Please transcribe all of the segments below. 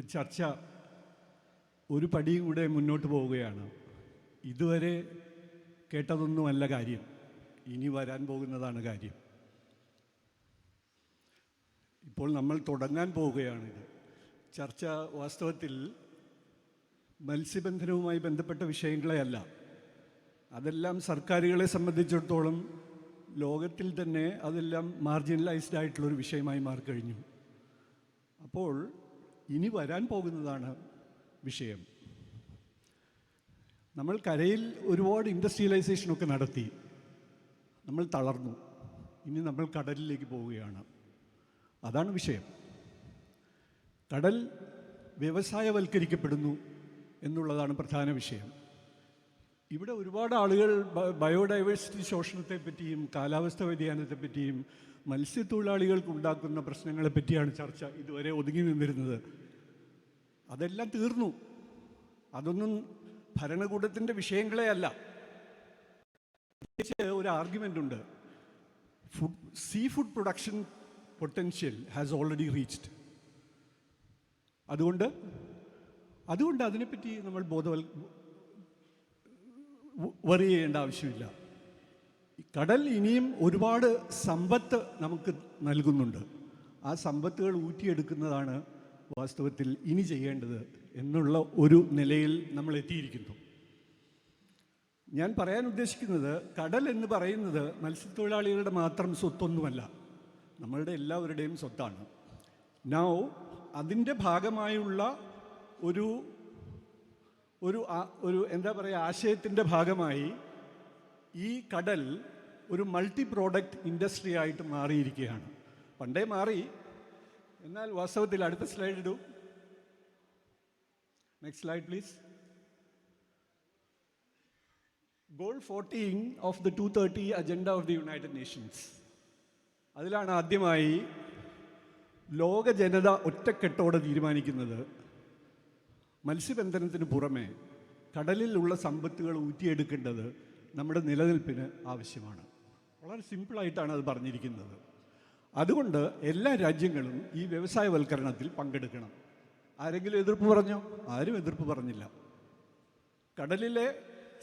ചർച്ച ഒരു പടിയും കൂടെ മുന്നോട്ട് പോവുകയാണ്. ഇതുവരെ കേട്ടതൊന്നുമല്ല കാര്യം. ഇനി വരാൻ പോകുന്നതാണ് കാര്യം. ഇപ്പോൾ നമ്മൾ തുടങ്ങാൻ പോവുകയാണിത് ചർച്ച വാസ്തവത്തിൽ മത്സ്യബന്ധനവുമായി ബന്ധപ്പെട്ട വിഷയങ്ങളെയല്ല. അതെല്ലാം സർക്കാരുകളെ സംബന്ധിച്ചിടത്തോളം ലോകത്തിൽ തന്നെ അതെല്ലാം മാർജിനലൈസ്ഡ് ആയിട്ടുള്ളൊരു വിഷയമായി മാറിക്കഴിഞ്ഞു. അപ്പോൾ ഇനി വരാൻ പോകുന്നതാണ് വിഷയം. നമ്മൾ കരയിൽ ഒരുപാട് ഇൻഡസ്ട്രിയലൈസേഷനൊക്കെ നടത്തി. നമ്മൾ തളർന്നു. ഇനി നമ്മൾ കടലിലേക്ക് പോവുകയാണ്. അതാണ് വിഷയം. കടൽ വ്യവസായവൽക്കരിക്കപ്പെടുന്നു എന്നുള്ളതാണ് പ്രധാന വിഷയം. ഇവിടെ ഒരുപാട് ആളുകൾ ബയോഡൈവേഴ്സിറ്റി ശോഷണത്തെ പറ്റിയും കാലാവസ്ഥ വ്യതിയാനത്തെ പറ്റിയും മത്സ്യത്തൊഴിലാളികൾക്ക് ഉണ്ടാക്കുന്ന പ്രശ്നങ്ങളെ പറ്റിയാണ് ചർച്ച ഇതുവരെ ഒതുങ്ങി നിന്നിരുന്നത്. അതെല്ലാം തീർന്നു. അതൊന്നും ഭരണകൂടത്തിന്റെ വിഷയങ്ങളെ അല്ല ഒരു ആർഗ്യുമെന്റ് ഉണ്ട്. Food seafood production potential has already reached അതുകൊണ്ട് അതുകൊണ്ട് അതിനെപ്പറ്റി നമ്മൾ ബോധവൽ വറി ചെയ്യേണ്ട ആവശ്യമില്ല. കടൽ ഇനിയും ഒരുപാട് സമ്പത്ത് നമുക്ക് നൽകുന്നുണ്ട്. ആ സമ്പത്തുകൾ ഊറ്റിയെടുക്കുന്നതാണ് വാസ്തവത്തിൽ ഇനി ചെയ്യേണ്ടത് എന്നുള്ള ഒരു നിലയിൽ നമ്മൾ എത്തിയിരിക്കുന്നു. ഞാൻ പറയാൻ ഉദ്ദേശിക്കുന്നത് കടൽ എന്ന് പറയുന്നത് മത്സ്യത്തൊഴിലാളികളുടെ മാത്രം സ്വത്തൊന്നുമല്ല. നമ്മളുടെ എല്ലാവരുടെയും സ്വത്താണ്. നൗ അതിന്റെ ഭാഗമായുള്ള ഒരു ഒരു ഒരു എന്താ പറയുക ആശയത്തിന്റെ ഭാഗമായി ഈ കടൽ ഒരു മൾട്ടി പ്രോഡക്റ്റ് ഇൻഡസ്ട്രി ആയിട്ട് മാറിയിരിക്കുകയാണ്. പണ്ടേ മാറി എന്നാൽ വാസ്തവത്തിൽ അടുത്ത സ്ലൈഡ് ഇടൂ. Next slide please goal fourteen of the two thirty agenda of the United Nations അതിലാണ് ആദ്യമായി ലോക ജനത ഒറ്റക്കെട്ടോടെ തീരുമാനിക്കുന്നത്. മത്സ്യബന്ധനത്തിന് പുറമെ കടലിലുള്ള സമ്പത്തുകൾ ഊറ്റിയെടുക്കേണ്ടത് നമ്മുടെ നിലനിൽപ്പിന് ആവശ്യമാണ്. വളരെ സിമ്പിളായിട്ടാണ് അത് പറഞ്ഞിരിക്കുന്നത്. അതുകൊണ്ട് എല്ലാ രാജ്യങ്ങളും ഈ വ്യവസായവൽക്കരണത്തിൽ പങ്കെടുക്കണം. ആരെങ്കിലും എതിർപ്പ് പറഞ്ഞോ? ആരും എതിർപ്പ് പറഞ്ഞില്ല. കടലിലെ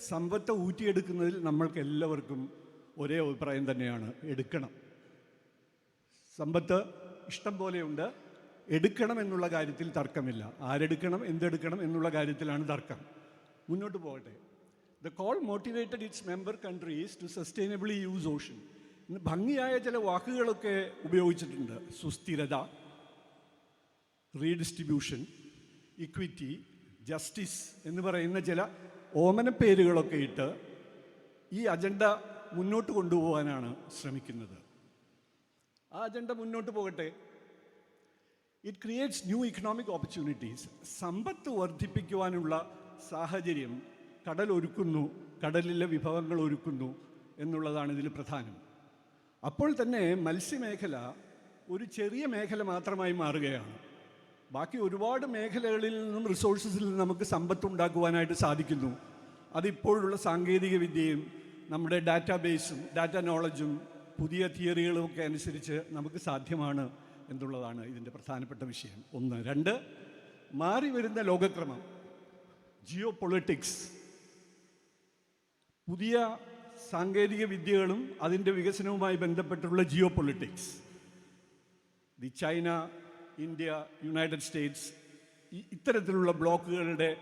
സമ്പത്ത് ഊറ്റിയെടുക്കുന്നതിൽ നമ്മൾക്ക് എല്ലാവർക്കും ഒരേ അഭിപ്രായം തന്നെയാണ് എടുക്കണം. സമ്പത്ത് ഇഷ്ടം പോലെയുണ്ട് എടുക്കണം എന്നുള്ള കാര്യത്തിൽ തർക്കമില്ല. ആരെടുക്കണം എന്തെടുക്കണം എന്നുള്ള കാര്യത്തിലാണ് തർക്കം. മുന്നോട്ട് പോകട്ടെ. The goal motivated its member countries to sustainably use ocean ഭംഗിയായ ചില വാക്കുകളൊക്കെ ഉപയോഗിച്ചിട്ടുണ്ട്. സുസ്ഥിരത റീഡിസ്ട്രിബ്യൂഷൻ ഇക്വിറ്റി ജസ്റ്റിസ് എന്ന് പറയുന്ന ചില ഓമന പേരുകളൊക്കെ ഇട്ട് ഈ അജണ്ട മുന്നോട്ട് കൊണ്ടുപോകാനാണ് ശ്രമിക്കുന്നത്. ആ അജണ്ട മുന്നോട്ട് പോകട്ടെ. It creates new economic opportunities സമ്പത്ത് വർദ്ധിപ്പിക്കുവാനുള്ള സാഹചര്യം കടൽ ഒരുക്കുന്നു കടലിലെ വിഭവങ്ങൾ ഒരുക്കുന്നു എന്നുള്ളതാണ് ഇതിൽ പ്രധാനം. അപ്പോൾ തന്നെ മത്സ്യമേഖല ഒരു ചെറിയ മേഖല മാത്രമായി മാറുകയാണ്. ബാക്കി ഒരുപാട് മേഖലകളിൽ നിന്നും റിസോഴ്സസിൽ നിന്നും നമുക്ക് സമ്പത്ത് ഉണ്ടാക്കുവാനായിട്ട് സാധിക്കുന്നു. അതിപ്പോഴുള്ള സാങ്കേതിക വിദ്യയും നമ്മുടെ ഡാറ്റാബേസും ഡാറ്റ നോളജും പുതിയ തിയറികളും ഒക്കെ അനുസരിച്ച് നമുക്ക് സാധ്യമാണ് എന്നുള്ളതാണ് ഇതിന്റെ പ്രധാനപ്പെട്ട വിഷയം. ഒന്ന്. രണ്ട് മാറി വരുന്ന ലോകക്രമം ജിയോ പൊളിറ്റിക്സ് പുതിയ സാങ്കേതിക വിദ്യകളും അതിന്റെ വികസനവുമായി ബന്ധപ്പെട്ടുള്ള geopolitics. The China India United States ഇത്തരത്തിലുള്ള ബ്ലോക്കുകളുടെ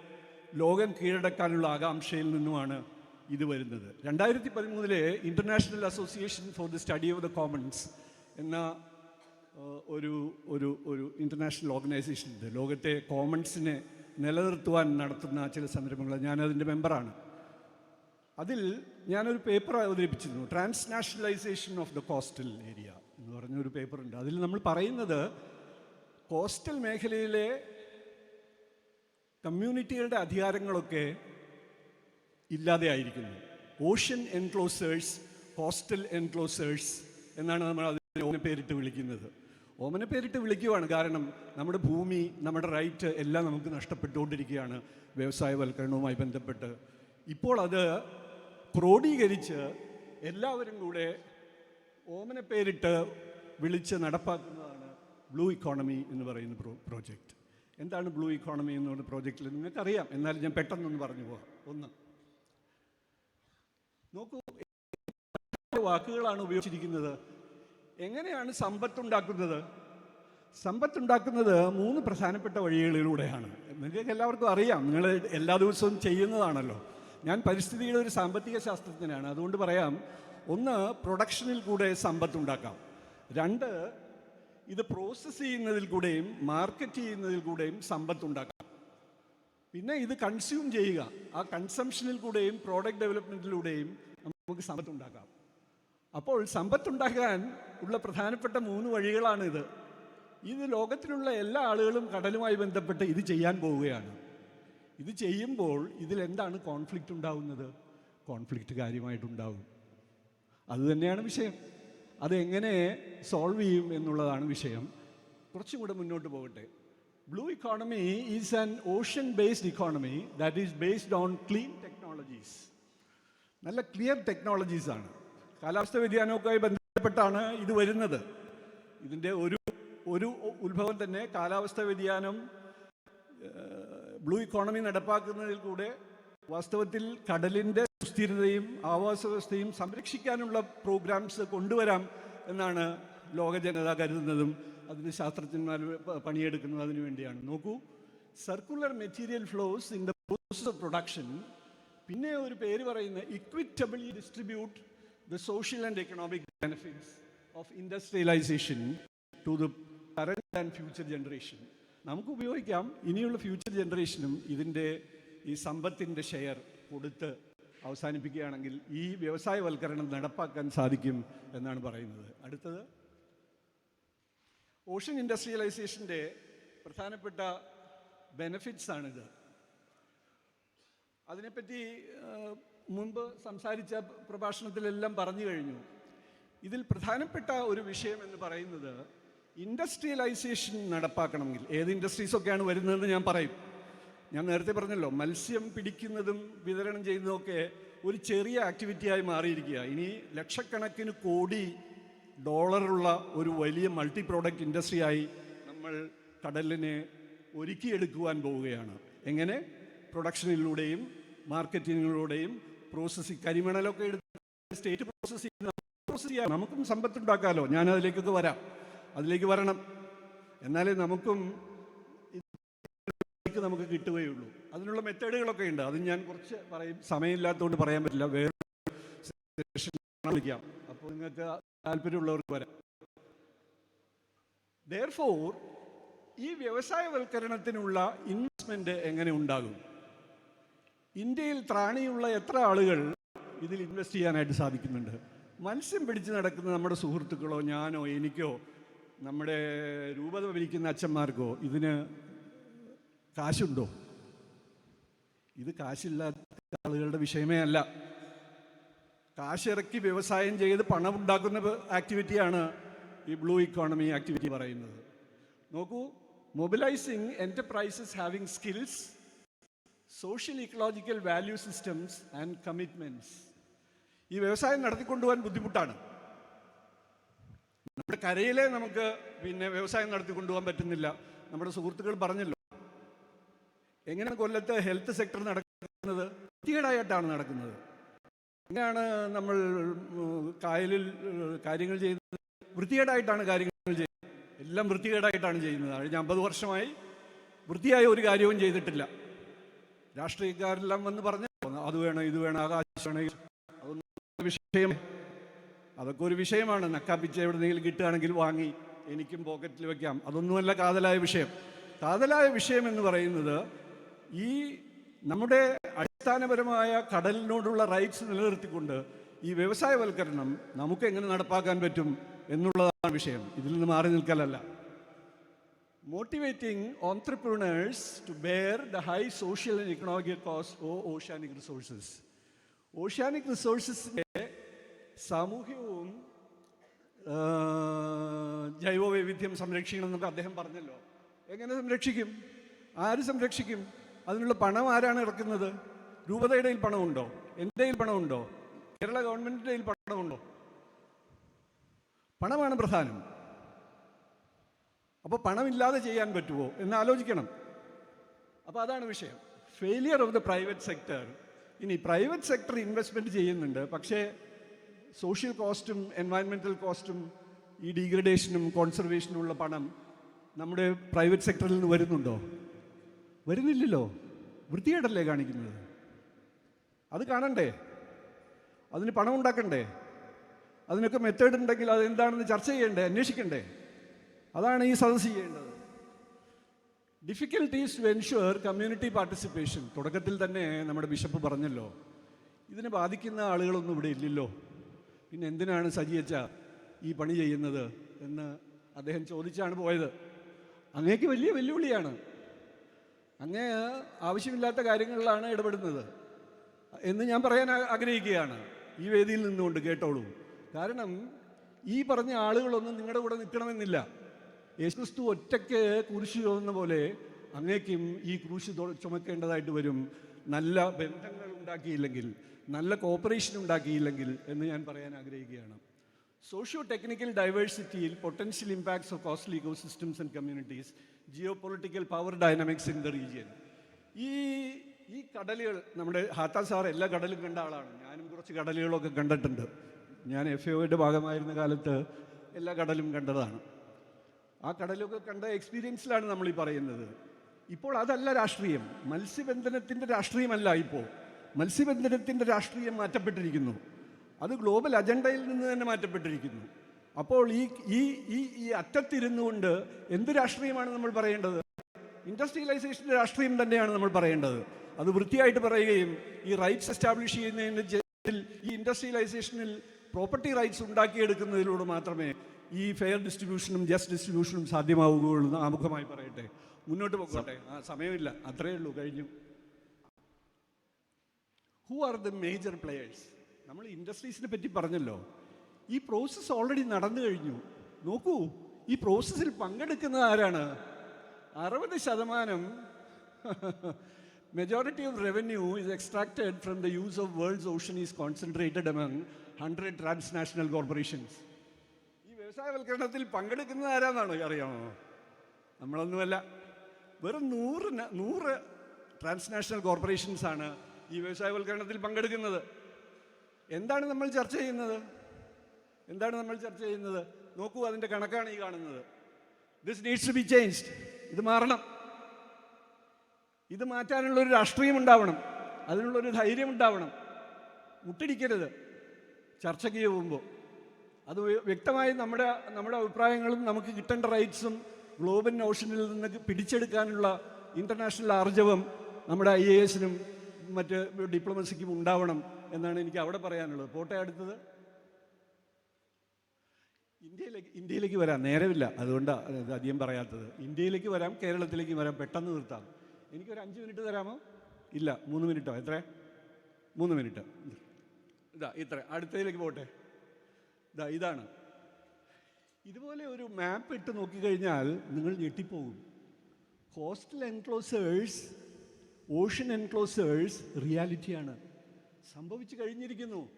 ലോകം കീഴടക്കാനുള്ള ആകാംക്ഷയിൽ നിന്നുമാണ് ഇത് വരുന്നത്. രണ്ടായിരത്തി പതിമൂന്നിലെ International Association for the Study of the Commons എന്ന ഒരു ഒരു ഒരു ഇന്റർനാഷണൽ ഓർഗനൈസേഷൻ ഉണ്ട്. ലോകത്തെ കോമൺസിനെ നിലനിർത്തുവാൻ നടത്തുന്ന ചില സംരംഭങ്ങൾ. ഞാനതിന്റെ മെമ്പറാണ് അതിൽ ഞാനൊരു paper അവതരിപ്പിച്ചിരുന്നു transnationalisation of the coastal area എന്ന് പറഞ്ഞൊരു പേപ്പറുണ്ട് അതിൽ നമ്മൾ പറയുന്നത് കോസ്റ്റൽ മേഖലയിലെ കമ്മ്യൂണിറ്റികളുടെ അധികാരങ്ങളൊക്കെ ഇല്ലാതെയായിരിക്കുന്നു ഓഷ്യൻ എൻക്ലോസേഴ്സ് കോസ്റ്റൽ എൻക്ലോസേഴ്സ് എന്നാണ് നമ്മൾ അതിനെ ഓമന പേരിട്ട് വിളിക്കുന്നത്. ഓമന പേരിട്ട് വിളിക്കുവാണ് കാരണം നമ്മുടെ ഭൂമി നമ്മുടെ റൈറ്റ് എല്ലാം നമുക്ക് നഷ്ടപ്പെട്ടുകൊണ്ടിരിക്കുകയാണ് വ്യവസായവൽക്കരണവുമായി ബന്ധപ്പെട്ട്. ഇപ്പോൾ അത് ക്രോഡീകരിച്ച് എല്ലാവരും കൂടെ ഓമന പേരിട്ട് വിളിച്ച് നടപ്പാക്കുന്നതാണ് ബ്ലൂ ഇക്കോണമി എന്ന് പറയുന്ന പ്രോ പ്രോജക്റ്റ്. എന്താണ് ബ്ലൂ ഇക്കോണമി എന്ന് പറയുന്ന പ്രോജക്റ്റിൽ നിങ്ങൾക്കറിയാം. എന്നാലും ഞാൻ പെട്ടെന്നൊന്ന് പറഞ്ഞു പോകാം ഒന്ന്. നോക്കൂ വാക്കുകളാണ് ഉപയോഗിച്ചിരിക്കുന്നത്? എങ്ങനെയാണ് സമ്പത്തുണ്ടാക്കുന്നത്? സമ്പത്തുണ്ടാക്കുന്നത് മൂന്ന് പ്രധാനപ്പെട്ട വഴികളിലൂടെയാണ്. നിങ്ങൾക്ക് എല്ലാവർക്കും അറിയാം. നിങ്ങൾ എല്ലാ ദിവസവും ചെയ്യുന്നതാണല്ലോ. ഞാൻ പരിസ്ഥിതിയുടെ ഒരു സാമ്പത്തിക ശാസ്ത്രജ്ഞനാണ്. അതുകൊണ്ട് പറയാം ഒന്ന് പ്രൊഡക്ഷനിൽ കൂടെ സമ്പത്തുണ്ടാക്കാം രണ്ട് ഇത് പ്രോസസ്സ് ചെയ്യുന്നതിൽ കൂടെയും മാർക്കറ്റ് ചെയ്യുന്നതിൽ കൂടെയും സമ്പത്തുണ്ടാക്കാം പിന്നെ ഇത് കൺസ്യൂം ചെയ്യുക. ആ കൺസംഷനിൽ കൂടെയും പ്രോഡക്റ്റ് ഡെവലപ്മെന്റിലൂടെയും നമുക്ക് സമ്പത്തുണ്ടാക്കാം അപ്പോൾ സമ്പത്തുണ്ടാക്കാൻ ഉള്ള പ്രധാനപ്പെട്ട മൂന്ന് വഴികളാണിത്. ഇത് ലോകത്തിലുള്ള എല്ലാ ആളുകളും കടലുമായി ബന്ധപ്പെട്ട് ഇത് ചെയ്യാൻ പോവുകയാണ്. ഇത് ചെയ്യുമ്പോൾ ഇതിലെന്താണ് കോൺഫ്ലിക്റ്റ് ഉണ്ടാവുന്നത്? കോൺഫ്ലിക്റ്റ് കാര്യമായിട്ടുണ്ടാവും. അത് തന്നെയാണ് വിഷയം. അതെങ്ങനെ സോൾവ് ചെയ്യും എന്നുള്ളതാണ് വിഷയം. കുറച്ചും കൂടെ മുന്നോട്ട് പോകട്ടെ. Blue economy is an ocean based economy that is based on clean technologies നല്ല ക്ലിയർ ടെക്നോളജീസ് ആണ്. കാലാവസ്ഥ വ്യതിയാനവുമായി ബന്ധപ്പെട്ടാണ് ഇത് വരുന്നത്. ഇതിന്റെ ഒരു ഒരു ഉത്ഭവം തന്നെ കാലാവസ്ഥ വ്യതിയാനം ബ്ലൂ ഇക്കോണമി നടപ്പാക്കുന്നതിൽ കൂടെ വാസ്തവത്തിൽ കടലിന്റെ സുസ്ഥിരതയും ആവാസ വ്യവസ്ഥയും സംരക്ഷിക്കാനുള്ള പ്രോഗ്രാംസ് കൊണ്ടുവരാം എന്നാണ് ലോക ജനത കരുതുന്നതും അതിന് ശാസ്ത്രജ്ഞന്മാർ പണിയെടുക്കുന്നതും അതിനു വേണ്ടിയാണ്. നോക്കൂ circular material flows in the process of production പിന്നെ ഒരു പേര് പറയുന്ന equitably distribute the social and economic benefits of industrialisation to the current and future generation നമുക്ക് ഉപയോഗിക്കാം ഇനിയുള്ള ഫ്യൂച്ചർ ജനറേഷനും ഇതിന്റെ ഈ സമ്പത്തിന്റെ ഷെയർ കൊടുത്ത് അവസാനിപ്പിക്കുകയാണെങ്കിൽ ഈ വ്യവസായവൽക്കരണം നടപ്പാക്കാൻ സാധിക്കും എന്നാണ് പറയുന്നത്. അടുത്തത്. ഓഷൻ ഇൻഡസ്ട്രിയലൈസേഷന്റെ പ്രധാനപ്പെട്ട ബെനഫിറ്റ്സ് ആണിത്. അതിനെപ്പറ്റി മുൻപ് സംസാരിച്ച പ്രഭാഷണത്തിലെല്ലാം പറഞ്ഞു കഴിഞ്ഞു. ഇതിൽ പ്രധാനപ്പെട്ട ഒരു വിഷയം എന്ന് പറയുന്നത് ഇൻഡസ്ട്രിയലൈസേഷൻ നടപ്പാക്കണമെങ്കിൽ ഏത് ഇൻഡസ്ട്രീസൊക്കെയാണ് വരുന്നതെന്ന് ഞാൻ പറയും. ഞാൻ നേരത്തെ പറഞ്ഞല്ലോ മത്സ്യം പിടിക്കുന്നതും വിതരണം ചെയ്യുന്നതൊക്കെ ഒരു ചെറിയ ആക്ടിവിറ്റിയായി മാറിയിരിക്കുക ഇനി ലക്ഷക്കണക്കിന് കോടി ഡോളറുള്ള ഒരു വലിയ മൾട്ടി പ്രോഡക്റ്റ് ഇൻഡസ്ട്രിയായി നമ്മൾ കടലിനെ ഒരുക്കിയെടുക്കുവാൻ പോവുകയാണ്. എങ്ങനെ? പ്രൊഡക്ഷനിലൂടെയും മാർക്കറ്റിങ്ങിലൂടെയും പ്രോസസ്സിങ് കരിമണലൊക്കെ എടുത്ത് സ്റ്റേറ്റ് പ്രോസസ്സ് ചെയ്യുന്ന പ്രോസസ് ചെയ്യാം. നമുക്കും സമ്പത്തുണ്ടാക്കാമല്ലോ ഞാൻ അതിലേക്കൊക്കെ വരാം. അതിലേക്ക് വരണം. എന്നാലേ നമുക്കും നമുക്ക് കിട്ടുകയുള്ളൂ. അതിനുള്ള മെത്തേഡുകളൊക്കെ ഉണ്ട്. അത് ഞാൻ കുറച്ച് പറയും. സമയമില്ലാത്തതുകൊണ്ട് പറയാൻ പറ്റില്ല. വേറെ വിളിക്കാം. അപ്പോൾ നിങ്ങൾക്ക് താല്പര്യമുള്ളവർക്ക് വരാം. ദർഫോർ ഈ വ്യവസായവൽക്കരണത്തിനുള്ള ഇൻവെസ്റ്റ്മെന്റ് എങ്ങനെ ഉണ്ടാകും? ഇന്ത്യയിൽ ത്രാണിയുള്ള എത്ര ആളുകൾ ഇതിൽ ഇൻവെസ്റ്റ് ചെയ്യാനായിട്ട് സാധിക്കുന്നുണ്ട്? മത്സ്യം പിടിച്ച് നടക്കുന്ന നമ്മുടെ സുഹൃത്തുക്കളോ ഞാനോ എനിക്കോ നമ്മുടെ രൂപത ഭരിക്കുന്ന അച്ഛന്മാർക്കോ ഇതിന് കാശുണ്ടോ? ഇത് കാശില്ലാത്ത ആളുകളുടെ വിഷയമേ അല്ല. കാശിറക്കി വ്യവസായം ചെയ്ത് പണം ഉണ്ടാക്കുന്ന ആക്ടിവിറ്റിയാണ് ഈ ബ്ലൂ ഇക്കോണമി ആക്ടിവിറ്റി പറയുന്നത്. നോക്കൂ mobilising enterprises having skills social ecological value systems and commitments ഈ വ്യവസായം നടത്തിക്കൊണ്ടുപോകാൻ ബുദ്ധിമുട്ടാണ്. നമ്മുടെ കരയിലെ നമുക്ക് പിന്നെ വ്യവസായം നടത്തി കൊണ്ടുപോകാൻ പറ്റുന്നില്ല. നമ്മുടെ സുഹൃത്തുക്കൾ പറഞ്ഞല്ലോ. എങ്ങനെ കൊല്ലത്ത് ഹെൽത്ത് സെക്ടർ നടക്കുന്നത്? വൃത്തികേടായിട്ടാണ് നടക്കുന്നത്. എങ്ങനെയാണ് നമ്മൾ കായലിൽ കാര്യങ്ങൾ ചെയ്യുന്നത്? വൃത്തികേടായിട്ടാണ് കാര്യങ്ങൾ ചെയ്യുന്നത്. എല്ലാം വൃത്തികേടായിട്ടാണ് ചെയ്യുന്നത്. കഴിഞ്ഞ അമ്പത് വർഷമായി വൃത്തിയായ ഒരു കാര്യവും ചെയ്തിട്ടില്ല. രാഷ്ട്രീയക്കാരെല്ലാം വന്ന് പറഞ്ഞു അത് വേണം ഇത് വേണം ആകാശം അതൊന്നും വിഷയം അതൊക്കെ ഒരു വിഷയമാണ്. നക്കാപ്പിച്ച എവിടെന്നെങ്കിലും കിട്ടുകയാണെങ്കിൽ വാങ്ങി എനിക്കും പോക്കറ്റിൽ വെക്കാം. അതൊന്നുമല്ല കാതലായ വിഷയം. കാതലായ വിഷയം എന്ന് പറയുന്നത് ഈ നമ്മുടെ അടിസ്ഥാനപരമായ കടലിനോടുള്ള റൈറ്റ്സ് നിലനിർത്തിക്കൊണ്ട് ഈ വ്യവസായവൽക്കരണം നമുക്ക് എങ്ങനെ നടപ്പാക്കാൻ പറ്റും എന്നുള്ളതാണ് വിഷയം. ഇതിൽ നിന്ന് മാറി നിൽക്കലല്ല. Motivating entrepreneurs to bear the high social and economic cost oh oceanic resources oceanic റിസോഴ്സസിന്റെ സാമൂഹ്യവും ആ, ജൈവ സംരക്ഷിക്കണം എന്നൊക്കെ അദ്ദേഹം പറഞ്ഞല്ലോ. എങ്ങനെ സംരക്ഷിക്കും? ആര് സംരക്ഷിക്കും? അതിനുള്ള പണം ആരാണ് ഇറക്കുന്നത്? രൂപതയുടെ പണമുണ്ടോ? എന്റെ പണമുണ്ടോ? കേരള ഗവൺമെന്റിന്റെ പണമുണ്ടോ? പണമാണ് പ്രധാനം. അപ്പോൾ പണമില്ലാതെ ചെയ്യാൻ പറ്റുമോ എന്ന് ആലോചിക്കണം. അപ്പോൾ അതാണ് വിഷയം. Failure of the private sector ഇനി പ്രൈവറ്റ് സെക്ടർ ഇൻവെസ്റ്റ്മെന്റ് ചെയ്യുന്നുണ്ട്. പക്ഷേ സോഷ്യൽ കോസ്റ്റും എൻവയൺമെന്റൽ കോസ്റ്റും ഈ ഡീഗ്രഡേഷനും കോൺസർവേഷനും ഉള്ള പണം നമ്മുടെ പ്രൈവറ്റ് സെക്ടറിൽ നിന്ന് വരുന്നുണ്ടോ? വരുന്നില്ലല്ലോ. വൃത്തികേടല്ലേ കാണിക്കുന്നത്? അത് കാണണ്ടേ? അതിന് പണം ഉണ്ടാക്കണ്ടേ? അതിനൊക്കെ മെത്തേഡ് ഉണ്ടെങ്കിൽ അതെന്താണെന്ന് ചർച്ച ചെയ്യണ്ടേ? അന്വേഷിക്കണ്ടേ? അതാണ് ഈ സദസ്സ് ചെയ്യേണ്ടത്. Difficulties to ensure community participation തുടക്കത്തിൽ തന്നെ നമ്മുടെ ബിഷപ്പ് പറഞ്ഞല്ലോ. ഇതിനെ ബാധിക്കുന്ന ആളുകളൊന്നും ഇവിടെ ഇല്ലല്ലോ. പിന്നെ എന്തിനാണ് സജിയച്ച ഈ പണി ചെയ്യുന്നത് എന്ന് അദ്ദേഹം ചോദിച്ചാണ് പോയത്. അങ്ങേക്ക് വലിയ വെല്ലുവിളിയാണ്. അങ്ങേ ആവശ്യമില്ലാത്ത കാര്യങ്ങളിലാണ് ഇടപെടുന്നത് എന്ന് ഞാൻ പറയാൻ ആഗ്രഹിക്കുകയാണ്. ഈ വേദിയിൽ നിന്നുകൊണ്ട് കേട്ടോളൂ. കാരണം ഈ പറഞ്ഞ ആളുകളൊന്നും നിങ്ങളുടെ കൂടെ നിൽക്കണമെന്നില്ല. യേശുക്രിസ്തു ഒറ്റയ്ക്ക് കുരിശ് ചുമന്ന പോലെ അങ്ങേക്കും ഈ കുരിശ് ചുമക്കേണ്ടതായിട്ട് വരും. നല്ല ബന്ധങ്ങൾ ഉണ്ടാക്കിയില്ലെങ്കിൽ നല്ല കോപ്പറേഷൻ ഉണ്ടാക്കിയില്ലെങ്കിൽ എന്ന് ഞാൻ പറയാൻ ആഗ്രഹിക്കുകയാണ്. Socio technical ഡൈവേഴ്സിറ്റിയിൽ potential impacts of coastal ecosystems and communities geopolitical power dynamics in the region ഈ ഈ കടലുകൾ നമ്മുടെ ഹാത്താ സാർ എല്ലാ കടലും കണ്ട ആളാണ്. ഞാനും കുറച്ച് കടലുകളൊക്കെ കണ്ടിട്ടുണ്ട്. ഞാൻ എഫ് ഒയുടെ ഭാഗമായിരുന്ന കാലത്ത് എല്ലാ കടലും കണ്ടതാണ്. ആ കടലൊക്കെ കണ്ട എക്സ്പീരിയൻസിലാണ് നമ്മൾ ഈ പറയുന്നത്. ഇപ്പോൾ അതല്ല രാഷ്ട്രീയം. മത്സ്യബന്ധനത്തിന്റെ രാഷ്ട്രീയമല്ല ഇപ്പോൾ. മത്സ്യബന്ധനത്തിന്റെ രാഷ്ട്രീയം മാറ്റപ്പെട്ടിരിക്കുന്നു. അത് ഗ്ലോബൽ അജണ്ടയിൽ നിന്ന് തന്നെ മാറ്റപ്പെട്ടിരിക്കുന്നു. അപ്പോൾ ഈ ഈ ഈ അറ്റത്തിരുന്നു കൊണ്ട് എന്ത് രാഷ്ട്രീയമാണ് നമ്മൾ പറയേണ്ടത്? ഇൻഡസ്ട്രിയലൈസേഷന്റെ രാഷ്ട്രീയം തന്നെയാണ് നമ്മൾ പറയേണ്ടത്. അത് വൃത്തിയായിട്ട് പറയുകയും ഈ റൈറ്റ്സ് എസ്റ്റാബ്ലിഷ് ചെയ്യുന്നതിന് ജ- ഈ ഇൻഡസ്ട്രിയലൈസേഷനിൽ പ്രോപ്പർട്ടി റൈറ്റ്സ് ഉണ്ടാക്കിയെടുക്കുന്നതിലൂടെ മാത്രമേ ഈ ഫെയർ ഡിസ്ട്രിബ്യൂഷനും ജസ്റ്റ് ഡിസ്ട്രിബ്യൂഷനും സാധ്യമാവുകയുള്ളൂ എന്ന് ആമുഖമായി പറയട്ടെ. മുന്നോട്ട് പോകട്ടെ. ആ സമയമില്ല. അത്രയേ ഉള്ളൂ. കഴിഞ്ഞു. Who are the major players നമ്മൾ ഇൻഡസ്ട്രീസിനെ പറ്റി പറഞ്ഞല്ലോ. ഈ പ്രോസസ്സ് ഓൾറെഡി നടന്നു കഴിഞ്ഞു. നോക്കൂ ഈ പ്രോസസ്സിൽ പങ്കെടുക്കുന്നത് ആരാണ്? അറുപത് ശതമാനം majority of revenue is extracted from the use of world's ocean is concentrated among hundred transnational corporations ഈ വ്യവസായവൽക്കരണത്തിൽ പങ്കെടുക്കുന്നത് ആരാന്നാണോ അറിയാമോ? നമ്മളൊന്നുമല്ല. വെറും നൂറ് നൂറ് ട്രാൻസ്നാഷണൽ കോർപ്പറേഷൻസ് ആണ് ഈ വ്യവസായവൽക്കരണത്തിൽ പങ്കെടുക്കുന്നത്. എന്താണ് നമ്മൾ ചർച്ച ചെയ്യുന്നത്? എന്താണ് നമ്മൾ ചർച്ച ചെയ്യുന്നത്? നോക്കൂ അതിന്റെ കണക്കാണ് ഈ കാണുന്നത്. This needs to be changed ഇത് മാറണം. ഇത് മാറ്റാനുള്ള ഒരു രാഷ്ട്രീയം ഉണ്ടാവണം അതിനുള്ളൊരു ധൈര്യം ഉണ്ടാവണം മുട്ടിടിക്കരുത്. ചർച്ചയ്ക്ക് പോകുമ്പോൾ. അത് വ്യ- വ്യക്തമായി നമ്മുടെ നമ്മുടെ അഭിപ്രായങ്ങളും നമുക്ക് കിട്ടേണ്ട റൈറ്റ്സും ഗ്ലോബൽ ഓഷനിൽ നിന്ന് പിടിച്ചെടുക്കാനുള്ള ഇന്റർനാഷണൽ ആർജവം നമ്മുടെ ഐ എ എസിനും മറ്റ് ഡിപ്ലോമസിക്കും ഉണ്ടാവണം എന്നാണ് എനിക്ക് അവിടെ പറയാനുള്ളത്. പോട്ടെ അടുത്തത്. ഇന്ത്യയിലേക്ക് ഇന്ത്യയിലേക്ക് വരാം. നേരമില്ല. അതുകൊണ്ടാണ് അധികം പറയാത്തത്. ഇന്ത്യയിലേക്ക് വരാം കേരളത്തിലേക്ക് വരാം. പെട്ടെന്ന് നിർത്താം. എനിക്കൊരു അഞ്ച് മിനിറ്റ് തരാമോ? ഇല്ല മൂന്ന് മിനിറ്റോ? എത്ര മൂന്ന് മിനിറ്റ്. ഇതാ ഇത്ര. അടുത്തതിലേക്ക് പോട്ടെ. ഇതാ ഇതാണ്. ഇതുപോലെ ഒരു മാപ്പ് ഇട്ട് നോക്കിക്കഴിഞ്ഞാൽ നിങ്ങൾ ഞെട്ടിപ്പോകും. കോസ്റ്റൽ എൻക്ലോസേഴ്സ് ഓഷ്യൻ എൻക്ലോസേഴ്സ് റിയാലിറ്റിയാണ് സംഭവിച്ചു കഴിഞ്ഞിരിക്കുന്നു.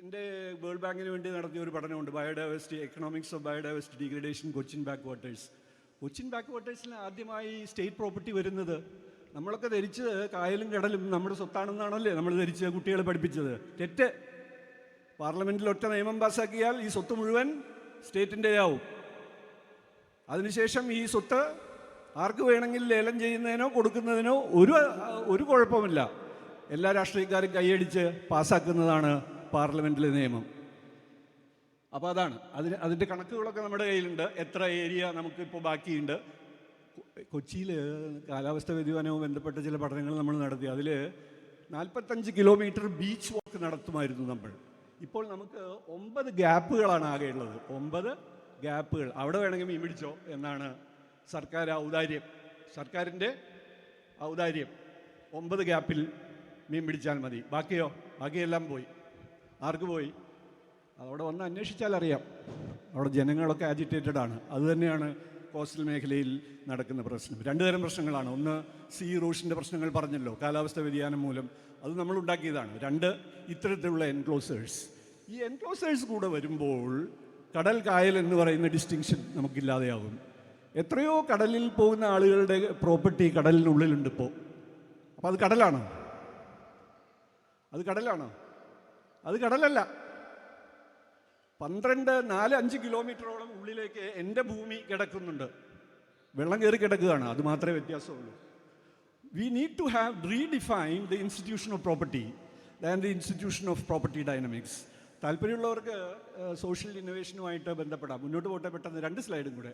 എന്റെ വേൾഡ് ബാങ്കിന് വേണ്ടി നടത്തിയ ഒരു പഠനമുണ്ട്. Biodiversity economics of biodiversity degradation Cochin backwaters Cochin back വാട്ടേഴ്സിൽ ആദ്യമായി സ്റ്റേറ്റ് പ്രോപ്പർട്ടി വരുന്നത് നമ്മളൊക്കെ ധരിച്ചത് കായലും കടലും നമ്മുടെ സ്വത്താണെന്നാണല്ലേ നമ്മൾ ധരിച്ച് കുട്ടികളെ പഠിപ്പിച്ചത്. തെറ്റ്. പാർലമെന്റിൽ ഒറ്റ നിയമം പാസ്സാക്കിയാൽ ഈ സ്വത്ത് മുഴുവൻ സ്റ്റേറ്റിന്റെ ആവും അതിനുശേഷം ഈ സ്വത്ത് ആർക്ക് വേണമെങ്കിൽ ലേലം ചെയ്യുന്നതിനോ കൊടുക്കുന്നതിനോ ഒരു ഒരു കുഴപ്പമില്ല. എല്ലാ രാഷ്ട്രീയക്കാരും കൈയടിച്ച് പാസ്സാക്കുന്നതാണ് പാർലമെന്റിലെ നിയമം. അപ്പോൾ അതാണ്. അതിന് അതിന്റെ കണക്കുകളൊക്കെ നമ്മുടെ കയ്യിലുണ്ട്. എത്ര ഏരിയ നമുക്കിപ്പോൾ ബാക്കിയുണ്ട്. കൊച്ചിയിൽ കാലാവസ്ഥ വ്യതിയാനവും ബന്ധപ്പെട്ട ചില പഠനങ്ങൾ നമ്മൾ നടത്തി. അതിൽ നാൽപ്പത്തഞ്ച് കിലോമീറ്റർ ബീച്ച് വാക്ക് നടത്തുമായിരുന്നു നമ്മൾ. ഇപ്പോൾ നമുക്ക് ഒമ്പത് ഗ്യാപ്പുകളാണ് ആകെയുള്ളത്. ഒമ്പത് ഗ്യാപ്പുകൾ. അവിടെ വേണമെങ്കിൽ മീൻ പിടിച്ചോ എന്നാണ് സർക്കാർ ഔദാര്യം. സർക്കാരിന്റെ ഔദാര്യം. ഒമ്പത് ഗ്യാപ്പിൽ മീൻ പിടിച്ചാൽ മതി. ബാക്കിയോ? ബാക്കിയെല്ലാം പോയി. ആർക്ക് പോയി? അതവിടെ വന്ന് അന്വേഷിച്ചാൽ അറിയാം. അവിടെ ജനങ്ങളൊക്കെ ആജിറ്റേറ്റഡ് ആണ്. അതുതന്നെയാണ് കോസ്റ്റൽ മേഖലയിൽ നടക്കുന്ന പ്രശ്നം. രണ്ട് തരം പ്രശ്നങ്ങളാണ്. ഒന്ന് സി റൂഷിന്റെ പ്രശ്നങ്ങൾ പറഞ്ഞല്ലോ. കാലാവസ്ഥ വ്യതിയാനം മൂലം. അത് നമ്മൾ ഉണ്ടാക്കിയതാണ്. രണ്ട് ഇത്തരത്തിലുള്ള എൻക്ലോസേഴ്സ് ഈ എൻക്ലോസേഴ്സ് കൂടെ വരുമ്പോൾ കടൽ കായൽ എന്ന് പറയുന്ന ഡിസ്റ്റിങ്ഷൻ നമുക്കില്ലാതെയാകും. എത്രയോ കടലിൽ പോകുന്ന ആളുകളുടെ പ്രോപ്പർട്ടി കടലിനുള്ളിലുണ്ട് ഇപ്പോൾ അപ്പോൾ അത് കടലാണോ. അത് കടലാണോ. അത് കടലല്ല. പന്ത്രണ്ട് നാല് അഞ്ച് കിലോമീറ്ററോളം ഉള്ളിലേക്ക് എന്റെ ഭൂമി കിടക്കുന്നുണ്ട്. വെള്ളം കയറി കിടക്കുകയാണ്. അത് മാത്രമേ വ്യത്യാസമുള്ളൂ. We need to have redefine the institution of property and the institution of property dynamics താല്പര്യമുള്ളവർക്ക് സോഷ്യൽ ഇന്നോവേഷനുമായിട്ട് ബന്ധപ്പെടാം. മുന്നോട്ട് പോട്ടെ പെട്ടെന്ന് രണ്ട് സ്ലൈഡും കൂടെ.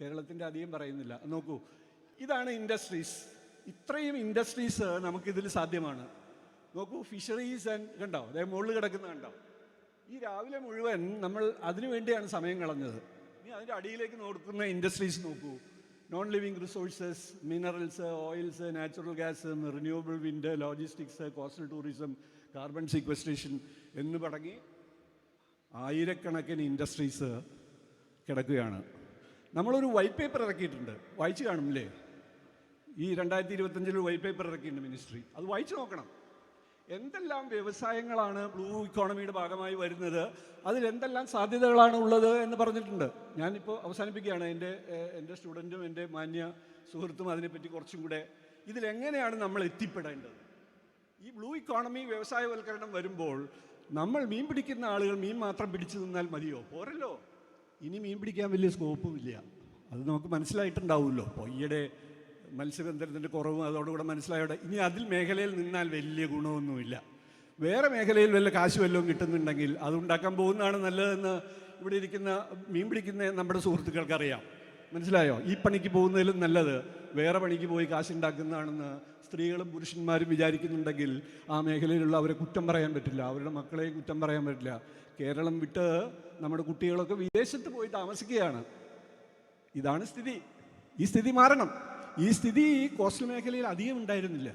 കേരളത്തിന്റെ അധികം പറയുന്നില്ല. നോക്കൂ ഇതാണ് ഇൻഡസ്ട്രീസ് ഇത്രയും ഇൻഡസ്ട്രീസ് നമുക്കിതിൽ സാധ്യമാണ്. നോക്കൂ ഫിഷറീസ് ആൻഡ് കണ്ടോ അതായത് മുകളിൽ കിടക്കുന്ന കണ്ടോ? ഈ രാവിലെ മുഴുവൻ നമ്മൾ അതിനു വേണ്ടിയാണ് സമയം കളഞ്ഞത്. ഇനി അതിന്റെ അടിയിലേക്ക് നോക്കുന്ന ഇൻഡസ്ട്രീസ് നോക്കൂ. Non living resources minerals oils natural gas renewable wind logistics coastal tourism carbon sequestration എന്ന് തുടങ്ങി ആയിരക്കണക്കിന് ഇൻഡസ്ട്രീസ് കിടക്കുകയാണ്. നമ്മളൊരു വൈറ്റ് പേപ്പർ ഇറക്കിയിട്ടുണ്ട്. വായിച്ചു കാണുമില്ലേ? ഈ രണ്ടായിരത്തി ഇരുപത്തഞ്ചിൽ വൈറ്റ് പേപ്പർ ഇറക്കിയിട്ടുണ്ട് മിനിസ്ട്രി അത് വായിച്ചു നോക്കണം. എന്തെല്ലാം വ്യവസായങ്ങളാണ് ബ്ലൂ ഇക്കോണമിയുടെ ഭാഗമായി വരുന്നത്? അതിൽ എന്തെല്ലാം സാധ്യതകളാണ് ഉള്ളത് എന്ന് പറഞ്ഞിട്ടുണ്ട്. ഞാനിപ്പോൾ അവസാനിപ്പിക്കുകയാണ്. എന്റെ എന്റെ സ്റ്റുഡന്റും എന്റെ മാന്യ സുഹൃത്തും അതിനെപ്പറ്റി കുറച്ചും കൂടെ. ഇതിലെങ്ങനെയാണ് നമ്മൾ എത്തിപ്പെടേണ്ടത്? ഈ ബ്ലൂ ഇക്കോണമി വ്യവസായവൽക്കരണം വരുമ്പോൾ നമ്മൾ മീൻ പിടിക്കുന്ന ആളുകൾ മീൻ മാത്രം പിടിച്ചു നിന്നാൽ മതിയോ? പോരല്ലോ. ഇനി മീൻ പിടിക്കാൻ വലിയ സ്കോപ്പും ഇല്ല. അത് നമുക്ക് മനസ്സിലായിട്ടുണ്ടാവുമല്ലോ. അപ്പോൾ ഈയിടെ മത്സ്യബന്ധനത്തിന്റെ കുറവും അതോടുകൂടെ മനസ്സിലായോടെ ഇനി അതിൽ മേഖലയിൽ നിന്നാൽ വലിയ ഗുണമൊന്നുമില്ല. വേറെ മേഖലയിൽ വല്ല കാശ് വല്ലതും കിട്ടുന്നുണ്ടെങ്കിൽ അത് ഉണ്ടാക്കാൻ പോകുന്നതാണ് നല്ലതെന്ന് ഇവിടെ ഇരിക്കുന്ന മീൻ പിടിക്കുന്ന നമ്മുടെ സുഹൃത്തുക്കൾക്കറിയാം. മനസ്സിലായോ? ഈ പണിക്ക് പോകുന്നതിലും നല്ലത് വേറെ പണിക്ക് പോയി കാശുണ്ടാക്കുന്നതാണെന്ന് സ്ത്രീകളും പുരുഷന്മാരും വിചാരിക്കുന്നുണ്ടെങ്കിൽ ആ മേഖലയിലുള്ള അവരെ കുറ്റം പറയാൻ പറ്റില്ല. അവരുടെ മക്കളെ കുറ്റം പറയാൻ പറ്റില്ല. കേരളം വിട്ട് നമ്മുടെ കുട്ടികളൊക്കെ വിദേശത്ത് പോയി താമസിക്കുകയാണ്. ഇതാണ് സ്ഥിതി. ഈ സ്ഥിതി മാറണം. ഈ സ്ഥിതി കോസ്റ്റൽ മേഖലയിൽ അധികം ഉണ്ടായിരുന്നില്ല.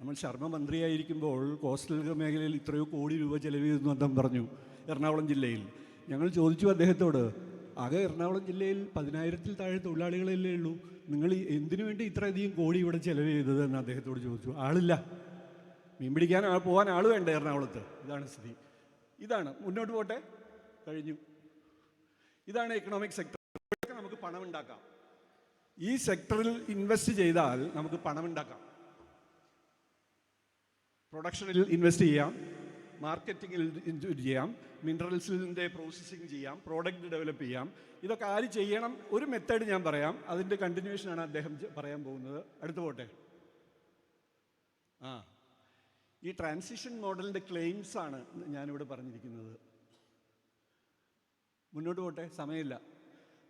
നമ്മൾ ശർമ്മ മന്ത്രിയായിരിക്കുമ്പോൾ കോസ്റ്റൽ മേഖലയിൽ ഇത്രയോ കോടി രൂപ ചെലവ് ചെയ്തെന്ന് അദ്ദേഹം പറഞ്ഞു എറണാകുളം ജില്ലയിൽ. ഞങ്ങൾ ചോദിച്ചു അദ്ദേഹത്തോട് ആകെ എറണാകുളം ജില്ലയിൽ പതിനായിരത്തിൽ താഴെ തൊഴിലാളികളല്ലേ ഉള്ളൂ? നിങ്ങൾ എന്തിനു വേണ്ടി ഇത്രയധികം കോടി ഇവിടെ ചെലവ് ചെയ്തത് എന്ന് അദ്ദേഹത്തോട് ചോദിച്ചു. ആളില്ല. മീൻ പിടിക്കാൻ ആൾ പോകാൻ ആൾ വേണ്ട എറണാകുളത്ത്? ഇതാണ് സ്ഥിതി. ഇതാണ്. മുന്നോട്ട് പോട്ടെ? കഴിഞ്ഞു. ഇതാണ് എക്കണോമിക് സെക്ടർ നമുക്ക് പണം ഉണ്ടാക്കാം. ഈ സെക്ടറിൽ ഇൻവെസ്റ്റ് ചെയ്താൽ നമുക്ക് പണം ഉണ്ടാക്കാം. പ്രൊഡക്ഷനിൽ ഇൻവെസ്റ്റ് ചെയ്യാം. മാർക്കറ്റിങ്ങിൽ ചെയ്യാം മിനറൽസിന്റെ പ്രോസസ്സിങ് ചെയ്യാം പ്രോഡക്റ്റ് ഡെവലപ്പ് ചെയ്യാം. ഇതൊക്കെ ആര് ചെയ്യണം? ഒരു മെത്തേഡ് ഞാൻ പറയാം. അതിന്റെ കണ്ടിന്യൂഷനാണ് അദ്ദേഹം പറയാൻ പോകുന്നത്. അടുത്ത് പോട്ടെ. ആ. ഈ ട്രാൻസിഷൻ മോഡലിന്റെ ക്ലെയിംസ് ആണ് ഞാനിവിടെ പറഞ്ഞിരിക്കുന്നത്. മുന്നോട്ട് പോട്ടെ സമയമില്ല.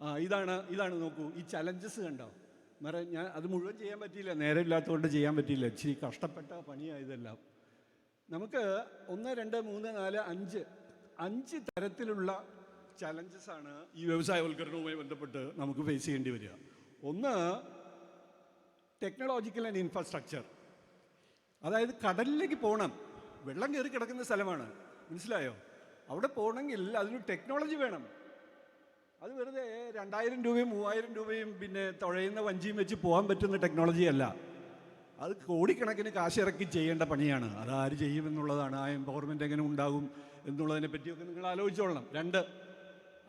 ആ ഇതാണ് ഇതാണ് നോക്കൂ. ഈ ചലഞ്ചസ് കണ്ടോ? മറ ഞാൻ അത് മുഴുവൻ ചെയ്യാൻ പറ്റിയില്ല. നേരെ ഇല്ലാത്തതുകൊണ്ട് ചെയ്യാൻ പറ്റിയില്ല. ഇച്ചിരി കഷ്ടപ്പെട്ട പണിയാണ് ഇതെല്ലാം. നമുക്ക് ഒന്ന് രണ്ട് മൂന്ന് നാല് അഞ്ച്. അഞ്ച് തരത്തിലുള്ള ചലഞ്ചസ് ആണ് ഈ വ്യവസായവൽക്കരണവുമായി ബന്ധപ്പെട്ട് നമുക്ക് ഫേസ് ചെയ്യേണ്ടി വരിക. ഒന്ന് ടെക്നോളജിക്കൽ ആൻഡ് ഇൻഫ്രാസ്ട്രക്ചർ അതായത് കടലിലേക്ക് പോകണം വെള്ളം കയറി കിടക്കുന്ന സ്ഥലമാണ്. മനസ്സിലായോ? അവിടെ പോകണമെങ്കിൽ അതിന് ടെക്നോളജി വേണം. അത് വെറുതെ രണ്ടായിരം രൂപയും മൂവായിരം രൂപയും പിന്നെ തുഴയുന്ന വഞ്ചിയും വെച്ച് പോകാൻ പറ്റുന്ന ടെക്നോളജി അല്ല. അത് കോടിക്കണക്കിന് കാശ് ഇറക്കി ചെയ്യേണ്ട പണിയാണ്. അത് ആര് ചെയ്യുമെന്നുള്ളതാണ് ആ എംപവർമെന്റ് എങ്ങനെ ഉണ്ടാകും എന്നുള്ളതിനെ പറ്റിയൊക്കെ നിങ്ങൾ ആലോചിച്ചോളണം. രണ്ട്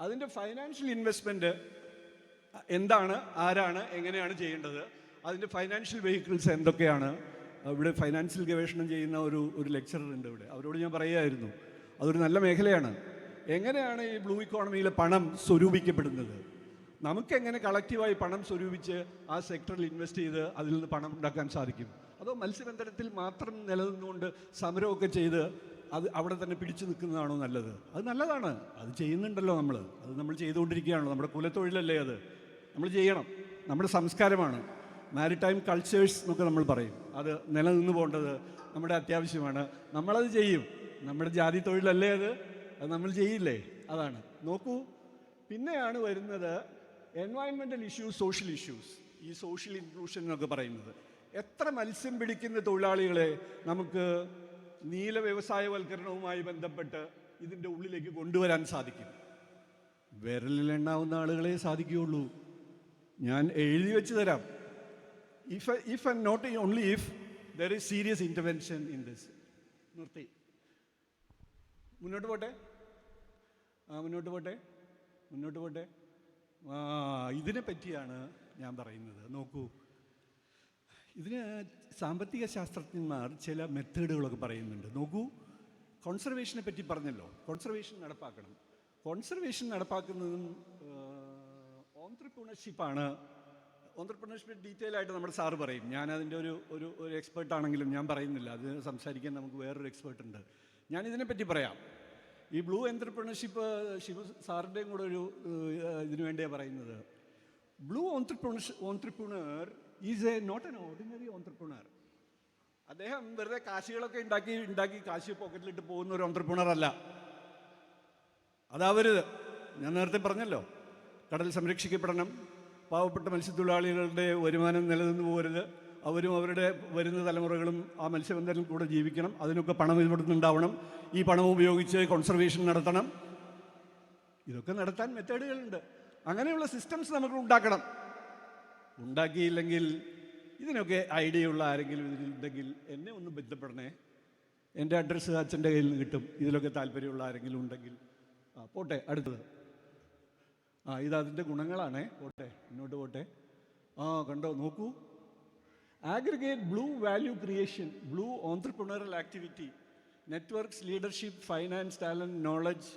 അതിന്റെ ഫൈനാൻഷ്യൽ ഇൻവെസ്റ്റ്മെന്റ് എന്താണ് ആരാണ് എങ്ങനെയാണ് ചെയ്യേണ്ടത് അതിന്റെ ഫൈനാൻഷ്യൽ വെഹിക്കിൾസ് എന്തൊക്കെയാണ്. ഇവിടെ ഫൈനാൻഷ്യൽ ഗവേഷണം ചെയ്യുന്ന ഒരു ഒരു ലെക്ചറർ ഉണ്ട് ഇവിടെ. അവരോട് ഞാൻ പറയുമായിരുന്നു അതൊരു നല്ല മേഖലയാണ്. എങ്ങനെയാണ് ഈ ബ്ലൂ ഇക്കോണമിയിലെ പണം സ്വരൂപിക്കപ്പെടുന്നത്? നമുക്കെങ്ങനെ കളക്റ്റീവായി പണം സ്വരൂപിച്ച് ആ സെക്ടറിൽ ഇൻവെസ്റ്റ് ചെയ്ത് അതിൽ നിന്ന് പണം ഉണ്ടാക്കാൻ സാധിക്കും? അതോ മത്സ്യബന്ധനത്തിൽ മാത്രം നിലനിന്നുകൊണ്ട് സമരമൊക്കെ ചെയ്ത് അത് അവിടെ തന്നെ പിടിച്ചു നിൽക്കുന്നതാണോ നല്ലത്? അത് നല്ലതാണ്. അത് ചെയ്യുന്നുണ്ടല്ലോ നമ്മൾ അത് നമ്മൾ ചെയ്തുകൊണ്ടിരിക്കുകയാണല്ലോ. നമ്മുടെ കുലത്തൊഴിലല്ലേ അത്? നമ്മൾ ചെയ്യണം. നമ്മുടെ സംസ്കാരമാണ്. മാരിടൈം കൾച്ചേഴ്സ് എന്നൊക്കെ നമ്മൾ പറയും. അത് നിലനിന്ന് പോകേണ്ടത് നമ്മുടെ അത്യാവശ്യമാണ്. നമ്മളത് ചെയ്യും. നമ്മുടെ ജാതി തൊഴിലല്ലേ അത്? അത് നമ്മൾ ചെയ്യില്ലേ? അതാണ്. നോക്കൂ. പിന്നെയാണ് വരുന്നത് എൻവയൺമെന്റൽ ഇഷ്യൂസ് സോഷ്യൽ ഇഷ്യൂസ് ഈ സോഷ്യൽ ഇൻക്ലൂഷൻ എന്നൊക്കെ പറയുന്നത്. എത്ര മത്സ്യം പിടിക്കുന്ന തൊഴിലാളികളെ നമുക്ക് നീല വ്യവസായവൽക്കരണവുമായി ബന്ധപ്പെട്ട് ഇതിന്റെ ഉള്ളിലേക്ക് കൊണ്ടുവരാൻ സാധിക്കും? വിരലിലെണ്ണാവുന്ന ആളുകളെ സാധിക്കുകയുള്ളൂ. ഞാൻ എഴുതി വെച്ച് തരാം. If if and not only if there is serious intervention in this നിർത്തി. മുന്നോട്ട് പോട്ടെ? ആ മുന്നോട്ട് പോട്ടെ? മുന്നോട്ട് പോട്ടെ? ഇതിനെ പറ്റിയാണ് ഞാൻ പറയുന്നത്. നോക്കൂ. ഇതിന് സാമ്പത്തിക ശാസ്ത്രജ്ഞന്മാർ ചില മെത്തേഡുകളൊക്കെ പറയുന്നുണ്ട്. നോക്കൂ. കോൺസർവേഷനെ പറ്റി പറഞ്ഞല്ലോ. കോൺസർവേഷൻ നടപ്പാക്കണം. കോൺസർവേഷൻ നടപ്പാക്കുന്നതും ഓൺട്രപ്രണർഷിപ്പാണ് ഓൺട്രപ്രണർഷിപ്പ് ഡീറ്റെയിൽ ആയിട്ട് നമ്മുടെ സാറ് പറയും. ഞാൻ അതിന്റെ ഒരു ഒരു ഒരു എക്സ്പേർട്ടാണെങ്കിലും ഞാൻ പറയുന്നില്ല. അത് സംസാരിക്കാൻ നമുക്ക് വേറൊരു എക്സ്പേർട്ട് ഉണ്ട്. ഞാൻ ഇതിനെപ്പറ്റി പറയാം. ഈ ബ്ലൂ എന്റർപ്രണർഷിപ്പ് ശിവ സാറിന്റെയും കൂടെ ഒരു ഇതിനു വേണ്ടിയാണ് പറയുന്നത്. Blue entrepreneurship entrepreneur is a not an ordinary entrepreneur അദ്ദേഹം വെറുതെ കാശികളൊക്കെ ഉണ്ടാക്കി ഉണ്ടാക്കി കാശി പോക്കറ്റിലിട്ട് പോകുന്ന ഒരു ഓൺട്രപ്രണർ അല്ല. അതാവരുത് ഞാൻ നേരത്തെ പറഞ്ഞല്ലോ കടൽ സംരക്ഷിക്കപ്പെടണം പാവപ്പെട്ട മത്സ്യത്തൊഴിലാളികളുടെ വരുമാനം നിലനിന്ന് പോകരുത്. അവരും അവരുടെ വരുന്ന തലമുറകളും ആ മത്സ്യബന്ധനം കൂടെ ജീവിക്കണം. അതിനൊക്കെ പണം ഇവിടുന്ന് ഈ പണം ഉപയോഗിച്ച് കോൺസർവേഷൻ നടത്തണം. ഇതൊക്കെ നടത്താൻ മെത്തേഡുകളുണ്ട്. അങ്ങനെയുള്ള സിസ്റ്റംസ് നമുക്ക് ഉണ്ടാക്കണം. ഉണ്ടാക്കിയില്ലെങ്കിൽ ഇതിനൊക്കെ ഐഡിയ ഉള്ള ആരെങ്കിലും ഇതിലുണ്ടെങ്കിൽ എന്നെ ഒന്ന് ബന്ധപ്പെടണേ. എന്റെ അഡ്രസ്സ് അച്ഛന്റെ കയ്യിൽ നിന്ന് കിട്ടും. ഇതിലൊക്കെ താല്പര്യമുള്ള ആരെങ്കിലും ഉണ്ടെങ്കിൽ. ആ പോട്ടെ അടുത്തത്. ആ ഇത് അതിന്റെ ഗുണങ്ങളാണേ. പോട്ടെ മുന്നോട്ട് പോട്ടെ. ആ കണ്ടോ നോക്കൂ. Aggregate blue value creation blue entrepreneurial activity networks leadership finance talent knowledge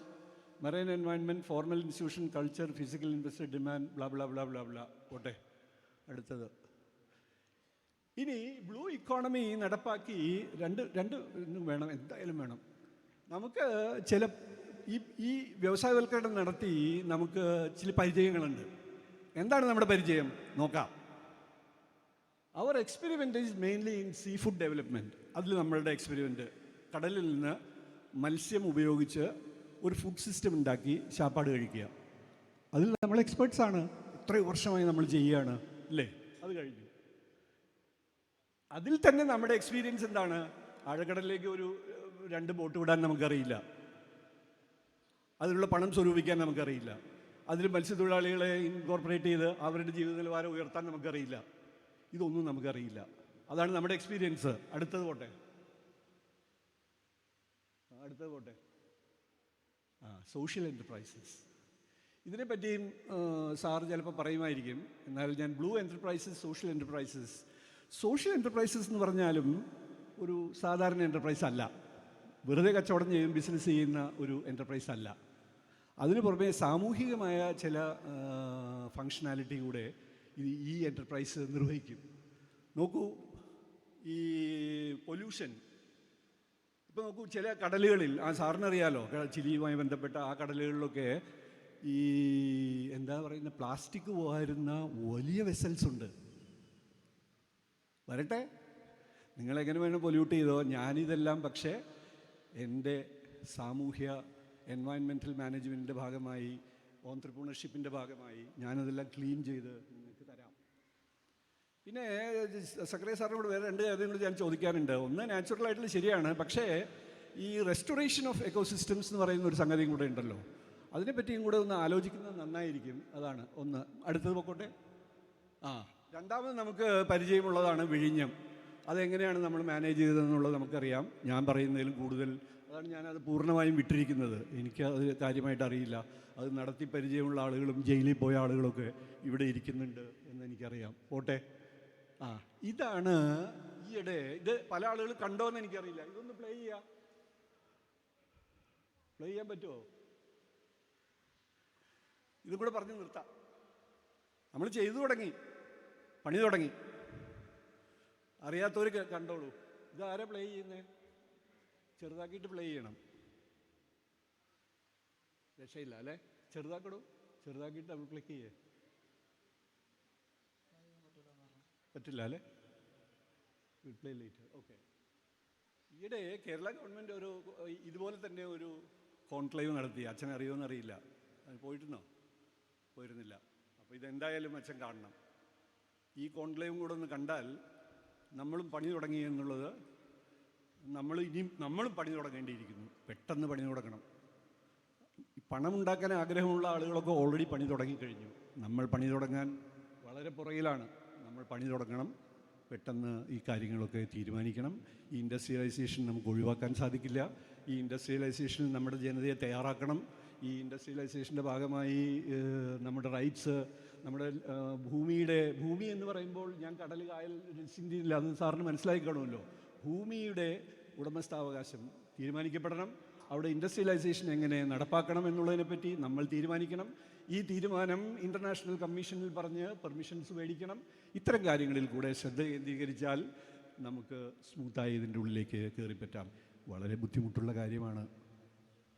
marine environment formal institution culture physical investor demand blah, blah, blah blah blah പോട്ടെ. അടുത്തത്. ഇനി ബ്ലൂ ഇക്കോണമി നടപ്പാക്കി രണ്ട് രണ്ട് വേണം. എന്തായാലും വേണം. നമുക്ക് ചില ഈ ഈ വ്യവസായവൽക്കരണം നടത്തി നമുക്ക് ചില പരിചയങ്ങളുണ്ട്. എന്താണ് നമ്മുടെ പരിചയം? നോക്കാം. അവർ experiment is mainly in seafood development അതിൽ നമ്മളുടെ എക്സ്പെരിമെന്റ് കടലിൽ നിന്ന് മത്സ്യം ഉപയോഗിച്ച് ഒരു ഫുഡ് സിസ്റ്റം ഉണ്ടാക്കി ചാപ്പാട് കഴിക്കുക. അതിൽ നമ്മൾ എക്സ്പേർട്സ് ആണ്. ഇത്രയും വർഷമായി നമ്മൾ ചെയ്യുകയാണ് അല്ലേ? അത് കഴിഞ്ഞു. അതിൽ തന്നെ നമ്മുടെ എക്സ്പീരിയൻസ് എന്താണ്? ആഴക്കടലിലേക്ക് ഒരു രണ്ട് ബോട്ട് വിടാൻ നമുക്കറിയില്ല. അതിനുള്ള പണം സ്വരൂപിക്കാൻ നമുക്കറിയില്ല. അതിൽ മത്സ്യത്തൊഴിലാളികളെ ഇൻകോർപ്പറേറ്റ് ചെയ്ത് അവരുടെ ജീവിത നിലവാരം ഉയർത്താൻ നമുക്കറിയില്ല. ഇതൊന്നും നമുക്കറിയില്ല. അതാണ് നമ്മുടെ എക്സ്പീരിയൻസ് അടുത്തത് പോട്ടെ. അടുത്തത് പോട്ടെ. ആ സോഷ്യൽ എന്റർപ്രൈസസ് ഇതിനെപ്പറ്റിയും സാർ ചിലപ്പോൾ പറയുമായിരിക്കും. എന്നാൽ ഞാൻ blue enterprises social enterprises social enterprises എന്ന് പറഞ്ഞാലും ഒരു സാധാരണ എന്റർപ്രൈസ് അല്ല. വെറുതെ കച്ചവടം ചെയ്യും ബിസിനസ് ചെയ്യുന്ന ഒരു എന്റർപ്രൈസ് അല്ല. അതിനു പുറമെ സാമൂഹികമായ ചില ഫങ്ഷനാലിറ്റി കൂടെ ഇത് ഈ എന്റർപ്രൈസ് നിർവഹിക്കും. നോക്കൂ ഈ പൊല്യൂഷൻ ഇപ്പോൾ നോക്കൂ ചില കടലുകളിൽ ആ സാറിനറിയാലോ ചിലിയുമായി ബന്ധപ്പെട്ട ആ കടലുകളിലൊക്കെ ഈ എന്താ പറയുന്ന പ്ലാസ്റ്റിക് പോകാരുന്ന വലിയ വെസൽസ് ഉണ്ട്. വരട്ടെ. നിങ്ങളെങ്ങനെ വേണം പൊല്യൂട്ട് ചെയ്തോ. ഞാനിതെല്ലാം പക്ഷേ എന്റെ സാമൂഹ്യ എൻവയൺമെന്റൽ മാനേജ്മെന്റിന്റെ ഭാഗമായി ഓൺട്രപ്രണർഷിപ്പിന്റെ ഭാഗമായി ഞാനതെല്ലാം ക്ലീൻ ചെയ്ത് പിന്നെ സക്രിയ സാറിനോട് വേറെ രണ്ട് കാര്യങ്ങൾ ഞാൻ ചോദിക്കാനുണ്ട്. ഒന്ന് നാച്ചുറൽ ആയിട്ടുള്ള ശരിയാണ്. പക്ഷേ ഈ റെസ്റ്റോറേഷൻ ഓഫ് എക്കോസിസ്റ്റംസ് എന്ന് പറയുന്ന ഒരു സംഗതിയും കൂടെ ഉണ്ടല്ലോ. അതിനെപ്പറ്റിയും കൂടെ ഒന്ന് ആലോചിക്കുന്നത് നന്നായിരിക്കും. അതാണ് ഒന്ന്. അടുത്തത് പോക്കോട്ടെ? ആ. രണ്ടാമത് നമുക്ക് പരിചയമുള്ളതാണ് വിഴിഞ്ഞം. അതെങ്ങനെയാണ് നമ്മൾ മാനേജ് ചെയ്തതെന്നുള്ളത് നമുക്കറിയാം. ഞാൻ പറയുന്നതിലും കൂടുതൽ. അതാണ് ഞാനത് പൂർണമായും വിട്ടിരിക്കുന്നത്. എനിക്ക് അത് കാര്യമായിട്ട് അറിയില്ല. അത് നടത്തി പരിചയമുള്ള ആളുകളും ജയിലിൽ പോയ ആളുകളൊക്കെ ഇവിടെ ഇരിക്കുന്നുണ്ട് എന്ന് എനിക്കറിയാം. പോട്ടെ? ആ. ഇതാണ് ഈയിടെ ഇത് പല ആളുകൾ കണ്ടോന്ന് എനിക്കറിയില്ല. ഇതൊന്ന് പ്ലേ ചെയ്യാ. പ്ലേ ചെയ്യാൻ പറ്റുമോ ഇതും കൂടെ പറഞ്ഞു നിർത്താം. നമ്മൾ ചെയ്തു തുടങ്ങി. പണി തുടങ്ങി. അറിയാത്തവർ കണ്ടോളൂ. ഇത് ആരാ പ്ലേ ചെയ്യുന്നേ? ചെറുതാക്കിയിട്ട് പ്ലേ ചെയ്യണം. രക്ഷയില്ല അല്ലേ? ചെറുതാക്കടൂ ചെറുതാക്കിയിട്ട് നമ്മൾ ക്ലിക്ക് ചെയ്യേ. പറ്റില്ല അല്ലേ? പ്ലേ ലേറ്റ് ഓക്കെ ഈയിടെ കേരള ഗവൺമെന്റ് ഒരു ഇതുപോലെ തന്നെ ഒരു കോൺക്ലേവ് നടത്തി. അച്ഛൻ അറിയുമെന്ന് അറിയില്ല. അത് പോയിരുന്നോ പോയിരുന്നില്ല. അപ്പോൾ ഇതെന്തായാലും അച്ഛൻ കാണണം. ഈ കോൺക്ലേവും കൂടെ ഒന്ന് കണ്ടാൽ നമ്മളും പണി തുടങ്ങി എന്നുള്ളത് നമ്മൾ ഇനിയും നമ്മളും പണി തുടങ്ങേണ്ടിയിരിക്കുന്നു. പെട്ടെന്ന് പണി തുടങ്ങണം. പണം ഉണ്ടാക്കാൻ ആഗ്രഹമുള്ള ആളുകളൊക്കെ ഓൾറെഡി പണി തുടങ്ങിക്കഴിഞ്ഞു. നമ്മൾ പണി തുടങ്ങാൻ വളരെ പുറകിലാണ്. നമ്മൾ പണി തുടങ്ങണം. പെട്ടെന്ന് ഈ കാര്യങ്ങളൊക്കെ തീരുമാനിക്കണം. ഈ ഇൻഡസ്ട്രിയലൈസേഷൻ നമുക്ക് ഒഴിവാക്കാൻ സാധിക്കില്ല. ഈ ഇൻഡസ്ട്രിയലൈസേഷനിൽ നമ്മുടെ ജനതയെ തയ്യാറാക്കണം. ഈ ഇൻഡസ്ട്രിയലൈസേഷന്റെ ഭാഗമായി നമ്മുടെ റൈറ്റ്സ് നമ്മുടെ ഭൂമിയുടെ ഭൂമി എന്ന് പറയുമ്പോൾ ഞാൻ കടൽ കായൽ ചിന്തയില്ല അത് സാറിന് മനസ്സിലാക്കി കാണുമല്ലോ. ഭൂമിയുടെ ഉടമസ്ഥാവകാശം തീരുമാനിക്കപ്പെടണം. അവിടെ ഇൻഡസ്ട്രിയലൈസേഷൻ എങ്ങനെ നടപ്പാക്കണം എന്നുള്ളതിനെപ്പറ്റി നമ്മൾ തീരുമാനിക്കണം. ഈ തീരുമാനം ഇന്റർനാഷണൽ കമ്മീഷനിൽ പറഞ്ഞ് പെർമിഷൻസ് മേടിക്കണം. ഇത്തരം കാര്യങ്ങളിൽ കൂടെ ശ്രദ്ധ കേന്ദ്രീകരിച്ചാൽ നമുക്ക് സ്മൂത്തായി ഇതിന്റെ ഉള്ളിലേക്ക് കയറിപ്പറ്റാം. വളരെ ബുദ്ധിമുട്ടുള്ള കാര്യമാണ്.